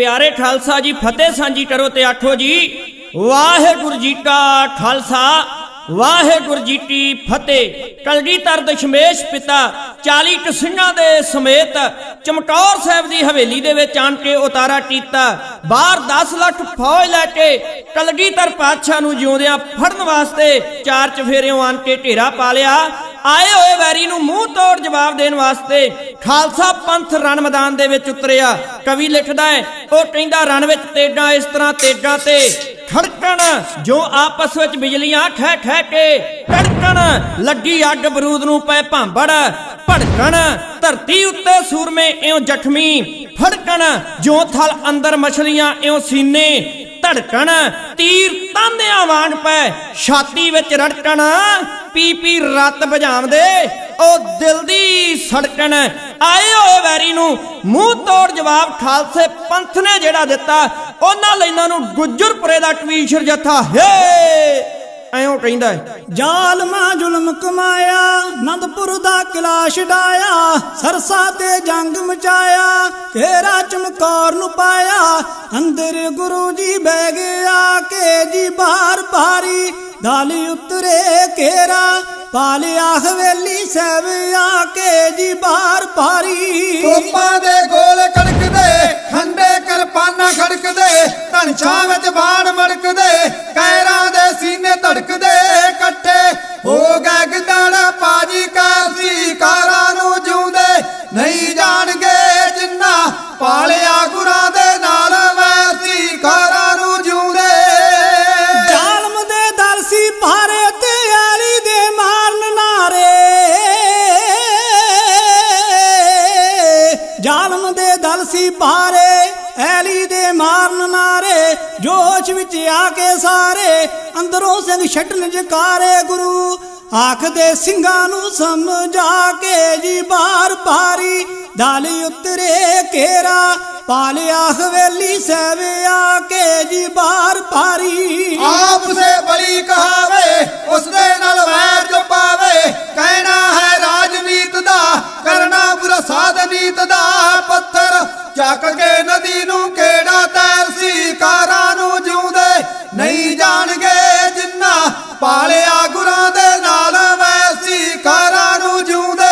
ਪਿਆਰੇ ਖਾਲਸਾ ਜੀ, ਫਤਿਹ ਸਾਂਝੀ ਕਰੋ ਤੇ ਆਖੋ ਜੀ, ਵਾਹਿਗੁਰੂ ਜੀ ਕਾ ਖਾਲਸਾ, ਵਾਹਿਗੁਰੂ ਜੀ ਕੀ ਫਤਿਹ। ਕਲਗੀਧਰ ਦਸ਼ਮੇਸ਼ ਪਿਤਾ 40 ਕੁ ਦੇ ਸਮੇਤ ਚਮਕੌਰ ਸਾਹਿਬ ਦੀ ਹਵੇਲੀ ਦੇ ਵਿੱਚ ਆਣ ਕੇ ਉਤਾਰਾ ਕੀਤਾ। ਬਾਹਰ 10 ਲੱਖ ਫੌਜ ਲੈ ਕੇ ਕਲਗੀਧਰ ਪਾਤਸ਼ਾਹ ਨੂੰ ਜਿਉਂਦਿਆਂ ਫੜਨ ਵਾਸਤੇ ਚਾਰ ਚਫੇਰਿਓਂ ਆਣ ਕੇ ਢੇਰਾ ਪਾ ਲਿਆ। ਆਏ ਹੋਏ ਵੈਰੀ ਨੂੰ ਮੂੰਹ ਤੋੜ ਜਵਾਬ ਦੇਣ ਵਾਸਤੇ ਖਾਲਸਾ ਪੰਥ ਰਣ ਮੈਦਾਨ ਦੇ ਵਿੱਚ ਉਤਰਿਆ। ਕਵੀ ਲਿਖਦਾ ਹੈ, ਉਹ ਕਹਿੰਦਾ, ਰਣ ਵਿੱਚ ਤੇਜਾਂ ਇਸ ਤਰ੍ਹਾਂ ਤੇਜਾਂ ਤੇ। ਖੜਕਣ, ਜੋ ਆਪਸ ਵਿੱਚ ਬਿਜਲੀਆਂ ਖਹਿ ਖਹਿ ਕੇ। ਕੜਕਣ, ਲੱਗੀ ਅੱਗ ਬਰੂਦ ਨੂੰ ਪੈ ਭਾਂਬੜ। ਭੜਕਣ, ਧਰਤੀ ਉੱਤੇ ਸੂਰਮੇ ਇਉਂ ਜ਼ਖਮੀ। ਫੜਕਣ, ਜੋ ਥਲ ਅੰਦਰ ਮਛਲੀਆਂ ਇਉਂ ਸੀਨੇ। ਧੜਕਣ, ਤੀਰ ਤਾਂਦਿਆਂ ਵਾਂਗ ਪੈ। ਛਾਤੀ ਵਿੱਚ ਰੜਕਣ, ਪੀ ਪੀ ਰੱਤ ਭਜਾਉਂਦੇ। ਉਹ ਦਿਲ ਦੀ ਸੜਕਣ ਆਏ ਹੋਏ ਵੈਰੀ ਨੂੰ ਮੂੰਹ ਤੋੜ ਜਵਾਬ ਖਾਲਸੇ ਪੰਥ ਨੇ ਜਿਹੜਾ ਦਿੱਤਾ। ਉਹਨਾਂ ਲਈ ਨੂੰ ਗੁੱਜਰਪੁਰੇ ਦਾ ਟਵੀਸ਼ਰ ਜਥਾ। ਹੇ! ਐਂ ਕਹਿੰਦਾ ਹੈ। ਜ਼ੁਲਮ ਕਮਾਇਆ ਆਨੰਦਪੁਰ ਦਾ ਕਿਲਾ ਛਡਾਇਆ ਸਰਸਾ ਤੇ ਜੰਗ ਮਚਾਇਆ, ਘੇਰਾ ਚਮਕੌਰ ਨੂੰ ਪਾਇਆ, ਅੰਦਰ ਗੁਰੂ ਜੀ ਬਹਿ ਗਿਆ ਕੇ ਜੀ ਬਾਹਰ ਭਾਰੀ। ਦਾਲੀ ਉਤਰੇ ਘੇਰਾ ਪਾਲਿਆ ਹਵੇਲੀ ਸਹਿਬ ਆ ਕੇ ਜੀ ਬਾਹਰ ਭਾਰੀ ਤੋਪਾਂ ਦੇ ਗੋਲ ਕੜਕਦੇ ਖੰਡੇ ਕਿਰਪਾਨਾਂ ਖੜਕਦੇ ਧਨਛਾਂ ਵਿੱਚ ਬਾਣ ਮੜਕਦੇ, ਕੈਰਾਂ ਦੇ ਸੀਨੇ ਧੜਕਦੇ, ਇਕੱਠੇ ਹੋ ਗਏ ਜ਼ਾਲਮ ਦੇ ਦਲ ਸੀ ਭਾਰੇ, ਐਲੀ ਦੇ ਮਾਰਨ ਨਾਰੇ, ਜੋਸ਼ ਵਿੱਚ ਆ ਕੇ ਸਾਰੇ, ਅੰਦਰੋਂ ਸਿੰਘ ਛੱਟਣ ਜਕਾਰੇ ਗੁਰੂ। ਆਖਦੇ ਸਿੰਘਾਂ ਨੂੰ ਸਮਝਾ ਕੇ ਜੀ ਬਾਹਰ ਭਾਰੀ, ਦਾਲੀ ਉਤਰੇ ਘੇਰਾ, ਪਾਲਿਆ ਹਵੇਲੀ ਸਹਿਬ ਕੇ ਜੀ ਬਾਹਰ ਭਾਰੀ। ਆਪ ਸੇ ਬਲੀ ਕਹਾਵੇ ਉਸ ਦੇ ਨਾਲ ਵੈਰ ਜੋ ਪਾਵੇ ਕਹਿਣਾ ਪਾਲਿਆ ਗੁਰਾਂ ਦੇ ਨਾਲ ਵੈਸੀ ਕਾਰਾਂ ਨੂੰ ਜਿਉਂਦੇ।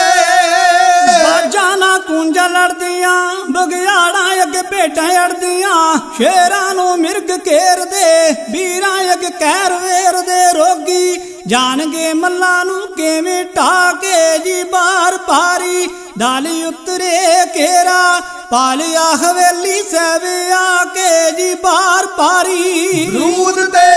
ਬਾਜਾਂ ਨਾਲ ਕੁੰਜਾਂ ਲੜਦੀਆਂ ਬਗਿਆੜਾਂ ਅੱਗੇ ਭੇਟਾਂ ਅੜਦੀਆਂ। ਸ਼ੇਰਾਂ ਨੂੰ ਮਿਰਗ ਘੇਰਦੇ ਵੀਰਾਂ ਅੱਗੇ ਕਹਿਰ ਵੇਰਦੇ। ਰੋਗੀ ਜਾਣਗੇ ਮੱਲਾਂ ਨੂੰ ਕਿਵੇਂ ਢਾਕੇ ਜੀ ਬਾਹਰ ਭਾਰੀ। ਦਾਲੀ ਉਤਰੇ ਘੇਰਾ ਪਾਲਿਆ ਹਵੇਲੀ ਸਹਿਬ ਆ ਕੇ ਜੀ ਬਾਹਰ ਭਾਰੀ। ਰੂਦ ਤੇ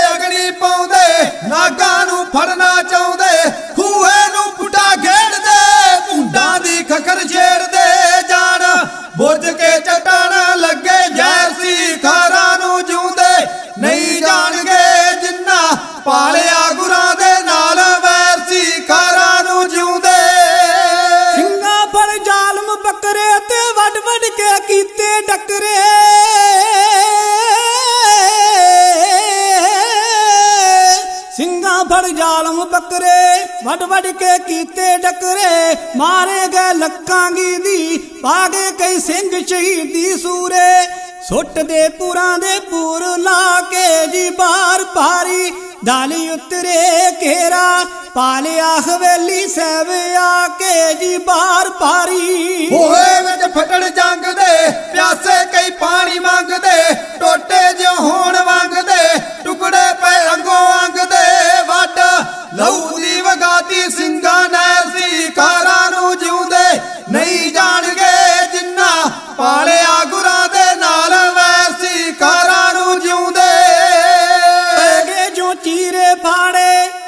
ਫੜ ਜ਼ਾਲਮ ਬੱਕਰੇ, ਵੱਡ ਵੱਡ ਕੇ ਕੀਤੇ ਡੱਕਰੇ। ਮਾਰੇ ਗਏ ਲੱਕਾਂ ਗੀ ਦੀ ਪਾਗੇ ਕਈ ਸਿੰਘ ਸ਼ਹੀਦੀ ਸੂਰੇ। ਸੁੱਟ ਦੇ ਪੁਰਾਂ ਦੇ ਪੂਰ ਲਾ ਕੇ ਜੀ ਬਾਹਰ ਭਾਰੀ। ਦਾਲੀ ਉਤਰੇ ਘੇਰਾ, ਪਾਲਿਆ ਹਵੇਲੀ ਸਹਿਬ ਆ ਕੇ ਜੀ ਬਾਹਰ ਭਾਰੀ। ਹੋਏ ਵਿੱਚ ਫਟੜ ਜੰਗ ਦੇ, ਪਿਆਸੇ ਕਈ ਪਾਣੀ ਮੰਗਦੇ।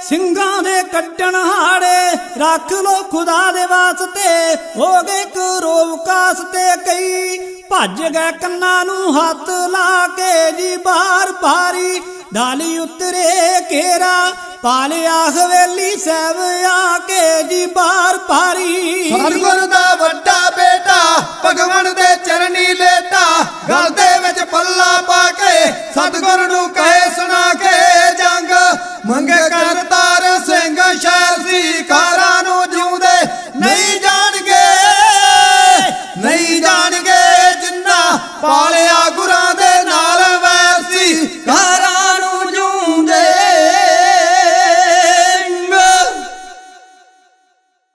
ਸਿੰਘਾਂ ਦੇ ਕੱਟਣ ਹਾੜੇ ਰੱਖ ਲੋ ਖੁਦਾ ਦੇ ਵਾਸਤੇ। ਹੋ ਗਏ ਕਰੋਵ ਕਾਸ ਤੇ ਕਈ। ਭੱਜ ਗਏ ਕੰਨਾਂ ਨੂੰ ਹੱਥ ਲਾ ਕੇ ਜੀ ਬਾਹਰ ਭਾਰੀ। ਢਾਲੀ ਉਤਰੇ ਘੇਰਾ, ਪਾਲਿਆ ਹਵੇਲੀ ਸਹਿਬ ਆ ਕੇ ਜੀ ਬਾਹਰ ਭਾਰੀ। ਸਤਿਗੁਰ ਦਾ ਵੱਡਾ ਬੇਟਾ ਭਗਵਾਨ ਦੇ ਚਰਨੀ ਲੇਟਾ ਗਲ ਦੇ ਵਿੱਚ ਪੱਲਾ ਪਾ ਕੇ ਸਤਿਗੁਰ ਨੂੰ ਕਹੇ ਸੁਣਾ ਕੇ ਜੰਗ। ਮੰਗੇ